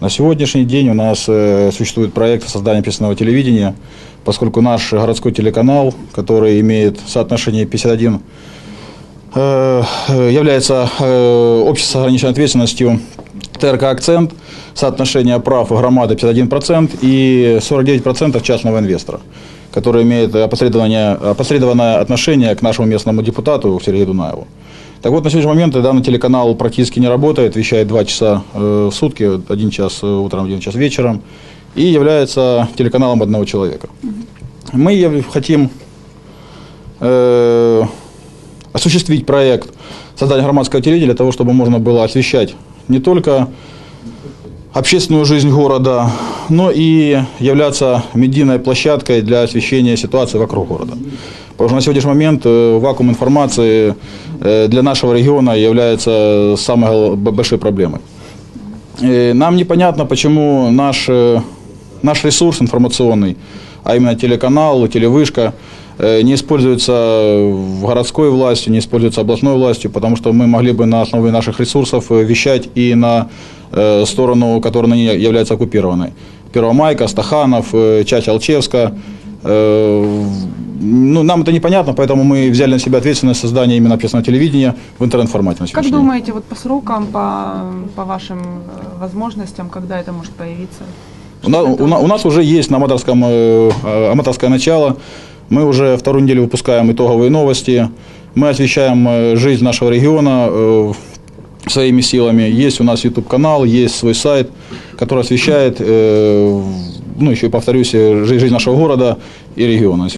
На сегодняшний день у нас э, существует проект создания общественного телевидения, поскольку наш городской телеканал, который имеет соотношение 51, э, э, является э, с ограниченной ответственностью ТРК «Акцент», соотношение прав громады 51% и 49% частного инвестора, который имеет опосредованное, опосредованное отношение к нашему местному депутату Сергею Дунаеву. Так вот, на сегодняшний момент данный телеканал практически не работает, вещает 2 часа э, в сутки, один час э, утром, один час вечером, и является телеканалом одного человека. Мы хотим э, осуществить проект создания громадского телевидения для того, чтобы можно было освещать не только общественную жизнь города, но и являться медийной площадкой для освещения ситуации вокруг города. На сегодняшний момент вакуум информации для нашего региона является самой большой проблемой. Э, Нам непонятно, почему наш, наш ресурс информационный, а именно телеканал, телевышка, не используется в городской властью, не используется областной властью, потому что мы могли бы на основе наших ресурсов э, вещать и на э, сторону, которая ныне является оккупированной. Первомайка, Стаханов, э, часть Алчевска. Ну, нам это непонятно, поэтому мы взяли на себя ответственность создания именно общественного телевидения в интернет-формате на Как сегодняшний день. думаете, вот по срокам, по, по вашим э, возможностям, когда это может появиться? У нас, у, у нас уже есть на аматорском, э, э, аматорское начало. Мы уже вторую неделю выпускаем итоговые новости. Мы освещаем э, жизнь нашего региона э, своими силами. Есть у нас YouTube-канал, есть свой сайт, который освещает, э, ну, еще и повторюсь, жи- жизнь нашего города и региона.